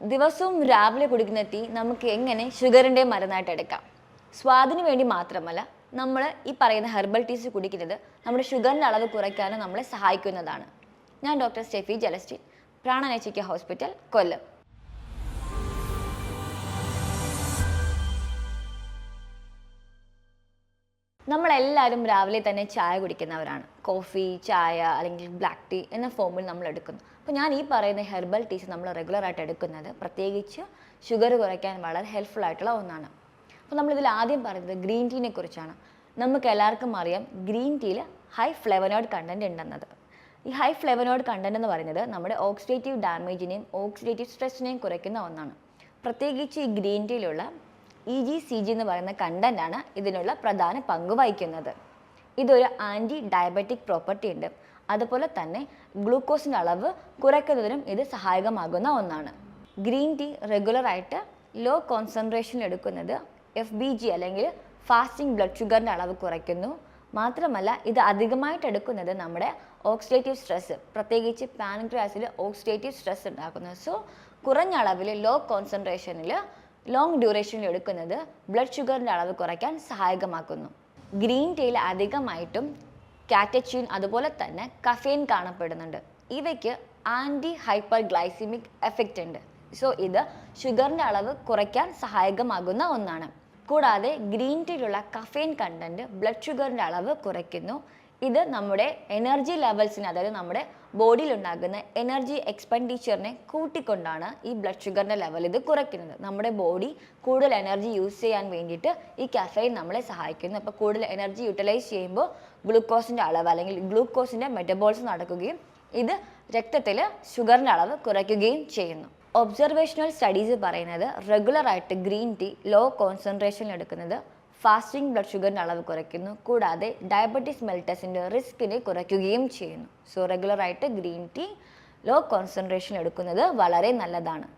ദിവസവും രാവിലെ കുടിക്കുന്ന ടീ നമുക്ക് എങ്ങനെ ഷുഗറിന്റെ മരുന്നായിട്ട് എടുക്കാം? സ്വാദിന് വേണ്ടി മാത്രമല്ല നമ്മൾ ഈ പറയുന്ന ഹെർബൽ ടീസ് കുടിക്കുന്നത് നമ്മുടെ ഷുഗറിന്റെ അളവ് കുറയ്ക്കാനും നമ്മളെ സഹായിക്കുന്നതാണ്. ഞാൻ ഡോക്ടർ സ്റ്റെഫി ജലസ്റ്റിൻ പ്രാണനൈചിക്യ ഹോസ്പിറ്റൽ കൊല്ലം. നമ്മളെല്ലാവരും രാവിലെ തന്നെ ചായ കുടിക്കുന്നവരാണ്. കോഫി ചായ അല്ലെങ്കിൽ ബ്ലാക്ക് ടീ എന്ന ഫോമിൽ നമ്മൾ എടുക്കുന്നു. അപ്പോൾ ഞാൻ ഈ പറയുന്ന ഹെർബൽ ടീസ് നമ്മൾ റെഗുലറായിട്ട് എടുക്കുന്നത് പ്രത്യേകിച്ച് ഷുഗർ കുറയ്ക്കാൻ വളരെ ഹെൽപ്ഫുൾ ആയിട്ടുള്ള ഒന്നാണ്. അപ്പോൾ നമ്മളിതിൽ ആദ്യം പറയുന്നത് ഗ്രീൻ ടീനെ കുറിച്ചാണ്. നമുക്ക് എല്ലാവർക്കും അറിയാം ഗ്രീൻ ടീയിൽ ഹൈ ഫ്ലേവനോയിഡ് കണ്ടന്റ് ഉണ്ടെന്നത്. ഈ ഹൈ ഫ്ലേവനോയിഡ് കണ്ടന്റ് എന്ന് പറയുന്നത് നമ്മുടെ ഓക്സിഡേറ്റീവ് ഡാമേജിനെയും ഓക്സിഡേറ്റീവ് സ്ട്രെസ്സിനെയും കുറയ്ക്കുന്ന ഒന്നാണ്. പ്രത്യേകിച്ച് ഈ ഗ്രീൻ ടീയിലുള്ള ഇ ജി സി ജി എന്ന് പറയുന്ന കണ്ടന്റ് ആണ് ഇതിനുള്ള പ്രധാന പങ്ക് വഹിക്കുന്നത്. ഇതൊരു ആന്റി ഡയബറ്റിക് പ്രോപ്പർട്ടി ഉണ്ട്. അതുപോലെ തന്നെ ഗ്ലൂക്കോസിന്റെ അളവ് കുറയ്ക്കുന്നതിനും ഇത് സഹായകമാകുന്ന ഒന്നാണ്. ഗ്രീൻ ടീ റെഗുലറായിട്ട് ലോ കോൺസെൻട്രേഷനിൽ എടുക്കുന്നത് എഫ് ബി ജി അല്ലെങ്കിൽ ഫാസ്റ്റിംഗ് ബ്ലഡ് ഷുഗറിന്റെ അളവ് കുറയ്ക്കുന്നു. മാത്രമല്ല ഇത് അധികമായിട്ട് എടുക്കുന്നത് നമ്മുടെ ഓക്സിഡേറ്റീവ് സ്ട്രെസ് പ്രത്യേകിച്ച് പാൻക്രിയാസിൽ ഓക്സിഡേറ്റീവ് സ്ട്രെസ് ഉണ്ടാക്കുന്നു. സോ കുറഞ്ഞ അളവിൽ ലോ കോൺസെൻട്രേഷനിൽ ലോങ് ഡ്യൂറേഷനിൽ എടുക്കുന്നത് ബ്ലഡ് ഷുഗറിന്റെ അളവ് കുറയ്ക്കാൻ സഹായകമാക്കുന്നു. ഗ്രീൻ ടീയിൽ അധികമായിട്ടും കാറ്റച്ചീൻ അതുപോലെ തന്നെ കഫേൻ കാണപ്പെടുന്നുണ്ട്. ഇവയ്ക്ക് ആന്റി ഹൈപ്പർ ഗ്ലൈസിമിക് എഫക്റ്റ് ഉണ്ട്. സോ ഇത് ഷുഗറിന്റെ അളവ് കുറയ്ക്കാൻ സഹായകമാകുന്ന ഒന്നാണ്. കൂടാതെ ഗ്രീൻ ടീയിലുള്ള കഫേൻ കണ്ടന്റ് ബ്ലഡ് ഷുഗറിന്റെ അളവ് കുറയ്ക്കുന്നു. ഇത് നമ്മുടെ എനർജി ലെവൽസിന് അതായത് നമ്മുടെ ബോഡിയിൽ ഉണ്ടാകുന്ന എനർജി എക്സ്പെൻഡിച്ചറിനെ കൂട്ടിക്കൊണ്ടാണ് ഈ ബ്ലഡ് ഷുഗറിന്റെ ലെവൽ ഇത് കുറയ്ക്കുന്നത്. നമ്മുടെ ബോഡി കൂടുതൽ എനർജി യൂസ് ചെയ്യാൻ വേണ്ടിയിട്ട് ഈ കഫൈൻ നമ്മളെ സഹായിക്കുന്നു. അപ്പോൾ കൂടുതൽ എനർജി യൂട്ടിലൈസ് ചെയ്യുമ്പോൾ ഗ്ലൂക്കോസിന്റെ അളവ് അല്ലെങ്കിൽ ഗ്ലൂക്കോസിന്റെ മെറ്റബോൾസ് നടക്കുകയും ഇത് രക്തത്തിൽ ഷുഗറിന്റെ അളവ് കുറയ്ക്കുകയും ചെയ്യുന്നു. ഒബ്സർവേഷണൽ സ്റ്റഡീസ് പറയുന്നത് റെഗുലറായിട്ട് ഗ്രീൻ ടീ ലോ കോൺസെൻട്രേഷനിൽ എടുക്കുന്നത് ഫാസ്റ്റിംഗ് ബ്ലഡ് ഷുഗറിന്റെ അളവ് കുറയ്ക്കുന്നു. കൂടാതെ ഡയബറ്റീസ് മെൽറ്റസിന്റെ റിസ്കിനെ കുറയ്ക്കുകയും ചെയ്യുന്നു. സോ റെഗുലറായിട്ട് ഗ്രീൻ ടീ ലോ കോൺസെൻട്രേഷൻ എടുക്കുന്നത് വളരെ നല്ലതാണ്.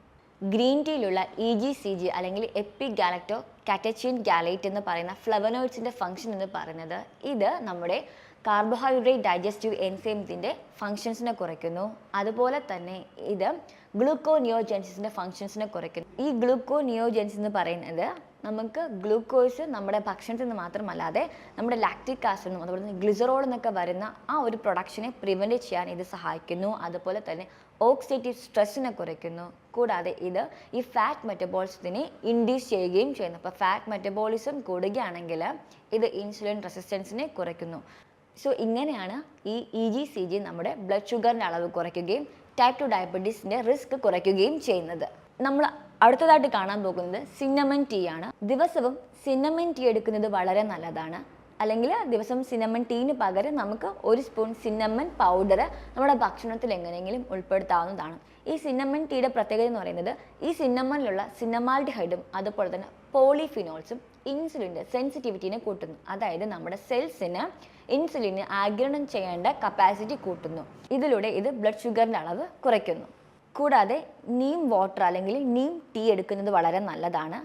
ഗ്രീൻ ടീയിലുള്ള ഇ ജി സി ജി അല്ലെങ്കിൽ എപ്പി ഗാലക്ടോ കാറ്റച്ചിൻ ഗാലൈറ്റ് എന്ന് പറയുന്ന ഫ്ലവനോയിഡ്സിന്റെ ഫംഗ്ഷൻ എന്ന് പറയുന്നത് ഇത് നമ്മുടെ കാർബോഹൈഡ്രേറ്റ് ഡൈജസ്റ്റീവ് എൻസൈംസിന്റെ ഫങ്ഷൻസിനെ കുറയ്ക്കുന്നു. അതുപോലെ തന്നെ ഇത് ഗ്ലൂക്കോ നിയോജൻസിന്റെ ഫങ്ഷൻസിനെ കുറയ്ക്കുന്നു. ഈ ഗ്ലൂക്കോ നിയോജൻസ് എന്ന് പറയുന്നത് നമുക്ക് ഗ്ലൂക്കോസ് നമ്മുടെ ഭക്ഷണത്തിൽ നിന്ന് മാത്രമല്ലാതെ നമ്മുടെ ലാക്റ്റിക് ആസിഡും അതുപോലെ തന്നെ ഗ്ലിസറോൾ എന്നൊക്കെ വരുന്ന ആ ഒരു പ്രൊഡക്ഷനെ പ്രിവെന്റ് ചെയ്യാൻ ഇത് സഹായിക്കുന്നു. അതുപോലെ തന്നെ ഓക്സിഡേറ്റീവ് സ്ട്രെസ്സിനെ കുറയ്ക്കുന്നു. കൂടാതെ ഇത് ഈ ഫാറ്റ് മെറ്റബോളിസത്തിനെ ഇൻഡ്യൂസ് ചെയ്യുകയും ചെയ്യുന്നു. അപ്പോൾ ഫാറ്റ് മെറ്റബോളിസം കൂടുകയാണെങ്കിൽ ഇത് ഇൻസുലിൻ റെസിസ്റ്റൻസിനെ കുറയ്ക്കുന്നു. സോ ഇങ്ങനെയാണ് ഈ ഇ ജി സി ജി നമ്മുടെ ബ്ലഡ് ഷുഗറിന്റെ അളവ് കുറയ്ക്കുകയും ടൈപ്പ് ടു ഡയബറ്റീസിന്റെ റിസ്ക് കുറയ്ക്കുകയും ചെയ്യുന്നത്. നമ്മൾ അടുത്തതായിട്ട് കാണാൻ പോകുന്നത് സിനമൻ ടീ ആണ്. ദിവസവും സിനമൻ ടീ എടുക്കുന്നത് വളരെ നല്ലതാണ്. അല്ലെങ്കിൽ ദിവസം സിനമൻ ടീന് പകരം നമുക്ക് ഒരു സ്പൂൺ സിനമൻ പൗഡർ നമ്മുടെ ഭക്ഷണത്തിൽ എങ്ങനെയെങ്കിലും ഉൾപ്പെടുത്താവുന്നതാണ്. ഈ സിനമൻ ടീയുടെ പ്രത്യേകത എന്ന് പറയുന്നത് ഈ സിനമനിലുള്ള സിന്നമാൽഡിഹൈഡും അതുപോലെ തന്നെ പോളിഫിനോൾസും ഇൻസുലിന്റെ സെൻസിറ്റിവിറ്റീനെ കൂട്ടുന്നു. അതായത് നമ്മുടെ സെൽസിന് ഇൻസുലിന് ആഗിരണം ചെയ്യേണ്ട കപ്പാസിറ്റി കൂട്ടുന്നു. ഇതിലൂടെ ഇത് ബ്ലഡ് ഷുഗറിന്റെ അളവ് കുറയ്ക്കുന്നു. കൂടാതെ നീം വാട്ടർ അല്ലെങ്കിൽ നീം ടീ എടുക്കുന്നത് വളരെ നല്ലതാണ്.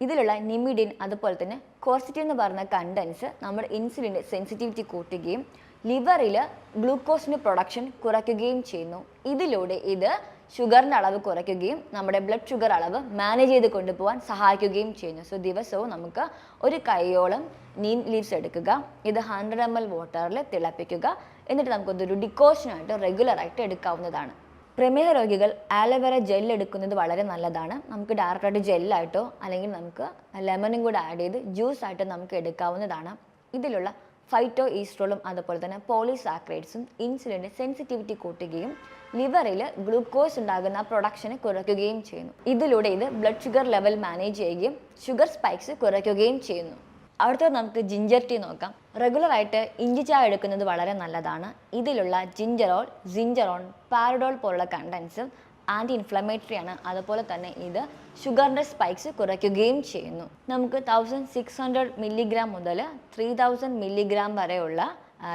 ഇതിലുള്ള നിമിഡിൻ അതുപോലെ തന്നെ കോർസിറ്റിൻ എന്ന് പറയുന്ന കണ്ടൻസ് നമ്മുടെ ഇൻസുലിന്റെ സെൻസിറ്റിവിറ്റി കൂട്ടുകയും ലിവറിൽ ഗ്ലൂക്കോസിന്റെ പ്രൊഡക്ഷൻ കുറയ്ക്കുകയും ചെയ്യുന്നു. ഇതിലൂടെ ഇത് ഷുഗറിന്റെ അളവ് കുറയ്ക്കുകയും നമ്മുടെ ബ്ലഡ് ഷുഗർ അളവ് മാനേജ് ചെയ്ത് കൊണ്ടുപോകാൻ സഹായിക്കുകയും ചെയ്യുന്നു. സോ ദിവസവും നമുക്ക് ഒരു കൈയോളം നീം ലീവ്സ് എടുക്കുക ഇത് ഹൺഡ്രഡ് എം എൽ വാട്ടറിൽ തിളപ്പിക്കുക എന്നിട്ട് നമുക്കതൊരു ഡിക്കോഷനായിട്ട് റെഗുലറായിട്ട് എടുക്കാവുന്നതാണ്. പ്രമേഹ രോഗികൾ ആലോവേറ ജെൽ എടുക്കുന്നത് വളരെ നല്ലതാണ്. നമുക്ക് ഡയറക്റ്റായിട്ട് ജെല്ലായിട്ടോ അല്ലെങ്കിൽ നമുക്ക് ലെമണും കൂടെ ആഡ് ചെയ്ത് ജ്യൂസ് ആയിട്ട് നമുക്ക് എടുക്കാവുന്നതാണ്. ഇതിലുള്ള ഫൈറ്റോ ഈസ്ട്രോളും അതുപോലെ തന്നെ പോളിസാക്രൈഡ്സും ഇൻസുലിന്റെ സെൻസിറ്റിവിറ്റി കൂട്ടുകയും ലിവറിൽ ഗ്ലൂക്കോസ് ഉണ്ടാകുന്ന പ്രൊഡക്ഷനെ കുറയ്ക്കുകയും ചെയ്യുന്നു. ഇതിലൂടെ ഇത് ബ്ലഡ് ഷുഗർ ലെവൽ മാനേജ് ചെയ്യുകയും ഷുഗർ സ്പൈക്സ് കുറയ്ക്കുകയും ചെയ്യുന്നു. അടുത്തത് നമുക്ക് ജിഞ്ചർ ടീ നോക്കാം. റെഗുലറായിട്ട് ഇഞ്ചി ചായ എടുക്കുന്നത് വളരെ നല്ലതാണ്. ഇതിലുള്ള ജിഞ്ചറോൾ ജിഞ്ചറോൺ പാരഡോൾ പോലുള്ള കണ്ടൻസും ആന്റി ഇൻഫ്ലമേറ്ററി ആണ്. അതുപോലെ തന്നെ ഇത് ഷുഗറിന്റെ സ്പൈക്സ് കുറയ്ക്കുകയും ചെയ്യുന്നു. നമുക്ക് തൗസൻഡ് സിക്സ് ഹൺഡ്രഡ് മില്ലിഗ്രാം മുതൽ ത്രീ തൗസൻഡ് മില്ലിഗ്രാം വരെയുള്ള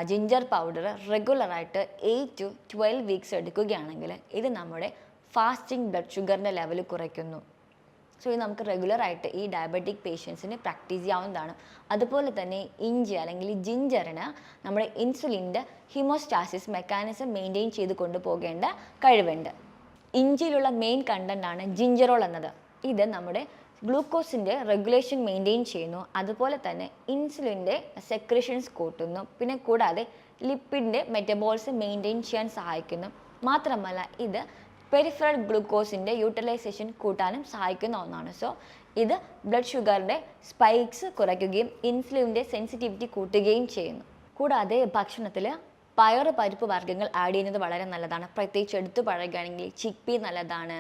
ജിഞ്ചർ പൗഡർ റെഗുലറായിട്ട് എയ്റ്റ് ടു ട്വൽവ് വീക്സ് എടുക്കുകയാണെങ്കിൽ ഇത് നമ്മുടെ ഫാസ്റ്റിംഗ് ബ്ലഡ് ഷുഗറിന്റെ ലെവൽ കുറയ്ക്കുന്നു. സോ ഇത് നമുക്ക് റെഗുലർ ആയിട്ട് ഈ ഡയബറ്റിക് പേഷ്യൻസിന് പ്രാക്ടീസ് ചെയ്യാവുന്നതാണ്. അതുപോലെ തന്നെ ഇഞ്ചി അല്ലെങ്കിൽ ജിഞ്ചറിന് നമ്മുടെ ഇൻസുലിന്റെ ഹിമോസ്റ്റാസിസ് മെക്കാനിസം മെയിന്റെയിൻ ചെയ്ത് കൊണ്ടുപോകേണ്ട കഴിവുണ്ട്. ഇഞ്ചിയിലുള്ള മെയിൻ കണ്ടന്റ് ആണ് ജിഞ്ചറോൾ എന്നത്. ഇത് നമ്മുടെ ഗ്ലൂക്കോസിന്റെ റെഗുലേഷൻ മെയിന്റെയിൻ ചെയ്യുന്നു. അതുപോലെ തന്നെ ഇൻസുലിന്റെ സെക്രഷൻസ് കൂട്ടുന്നു. പിന്നെ കൂടാതെ ലിപ്പിന്റെ മെറ്റബോൾസ് മെയിന്റെയിൻ ചെയ്യാൻ സഹായിക്കുന്നു. മാത്രമല്ല ഇത് പെരിഫറൽ ഗ്ലൂക്കോസിന്റെ യൂട്ടിലൈസേഷൻ കൂട്ടാനും സഹായിക്കുന്ന ഒന്നാണ്. സോ ഇത് ബ്ലഡ് ഷുഗറിന്റെ സ്പൈക്സ് കുറയ്ക്കുകയും ഇൻസുലിന്റെ സെൻസിറ്റിവിറ്റി കൂട്ടുകയും ചെയ്യുന്നു. കൂടാതെ ഭക്ഷണത്തിൽ പയർ പരിപ്പ് വർഗങ്ങൾ ആഡ് ചെയ്യുന്നത് വളരെ നല്ലതാണ്. പ്രത്യേകിച്ച് എടുത്തു പറയുകയാണെങ്കിൽ ചിപ്പി നല്ലതാണ്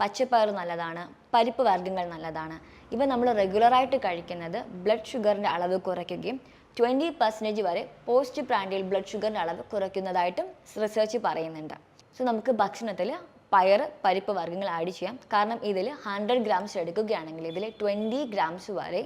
പച്ചപ്പയർ നല്ലതാണ് പരിപ്പ് വർഗങ്ങൾ നല്ലതാണ്. ഇവ നമ്മൾ റെഗുലറായിട്ട് കഴിക്കുന്നത് ബ്ലഡ് ഷുഗറിന്റെ അളവ് കുറയ്ക്കുകയും ട്വന്റി പെർസെന്റേജ് വരെ പോസ്റ്റ് പ്രാൻഡിയൽ ബ്ലഡ് ഷുഗറിന്റെ അളവ് കുറയ്ക്കുന്നതായിട്ടും റിസർച്ച് പറയുന്നുണ്ട്. സോ നമുക്ക് ഭക്ഷണത്തിൽ പയർ പരിപ്പ് വർഗങ്ങൾ ആഡ് ചെയ്യാം. കാരണം ഇതിൽ ഹൺഡ്രഡ് ഗ്രാംസ് എടുക്കുകയാണെങ്കിൽ ഇതിൽ ട്വന്റി ഗ്രാംസ് വരെ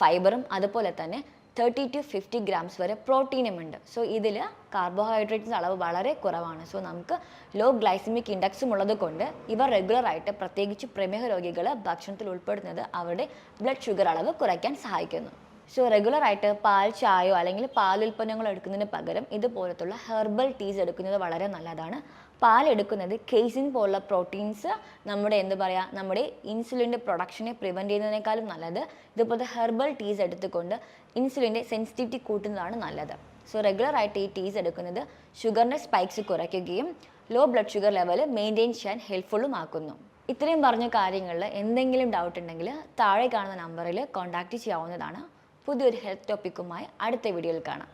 ഫൈബറും അതുപോലെ തന്നെ തേർട്ടി ടു ഫിഫ്റ്റി ഗ്രാംസ് വരെ പ്രോട്ടീനും ഉണ്ട്. സോ ഇതിൽ കാർബോഹൈഡ്രേറ്റ്സിന്റെ അളവ് വളരെ കുറവാണ്. സോ നമുക്ക് ലോ ഗ്ലൈസമിക് ഇൻഡെക്സും ഉള്ളത് കൊണ്ട് ഇവ റെഗുലറായിട്ട് പ്രത്യേകിച്ച് പ്രമേഹ രോഗികൾ ഭക്ഷണത്തിൽ ഉൾപ്പെടുന്നത് അവരുടെ ബ്ലഡ് ഷുഗർ അളവ് കുറയ്ക്കാൻ സഹായിക്കുന്നു. സോ റെഗുലറായിട്ട് പാൽ ചായയോ അല്ലെങ്കിൽ പാൽ ഉൽപ്പന്നങ്ങളോ എടുക്കുന്നതിന് പകരം ഇതുപോലത്തുള്ള ഹെർബൽ ടീസ് എടുക്കുന്നത് വളരെ നല്ലതാണ്. പാൽ എടുക്കുന്നത് കേസിൻ പോലുള്ള പ്രോട്ടീൻസ് നമ്മുടെ എന്ത് പറയുക നമ്മുടെ ഇൻസുലിന്റെ പ്രൊഡക്ഷനെ പ്രിവെന്റ് ചെയ്യുന്നതിനേക്കാളും നല്ലത്. ഇതുപോലത്തെ ഹെർബൽ ടീസ് എടുത്തുകൊണ്ട് ഇൻസുലിന്റെ സെൻസിറ്റിവിറ്റി കൂട്ടുന്നതാണ് നല്ലത്. സോ റെഗുലറായിട്ട് ഈ ടീസ് എടുക്കുന്നത് ഷുഗറിന്റെ സ്പൈക്സ് കുറയ്ക്കുകയും low blood sugar level maintain ചെയ്യാൻ ഹെൽപ്ഫുള്ളും ആക്കുന്നു. ഇത്രയും പറഞ്ഞ കാര്യങ്ങളിൽ എന്തെങ്കിലും ഡൗട്ട് ഉണ്ടെങ്കിൽ താഴെ കാണുന്ന നമ്പറിൽ കോൺടാക്റ്റ് ചെയ്യാവുന്നതാണ്. പുതിയൊരു ഹെൽത്ത് ടോപ്പിക്കുമായി അടുത്ത വീഡിയോയിൽ കാണാം.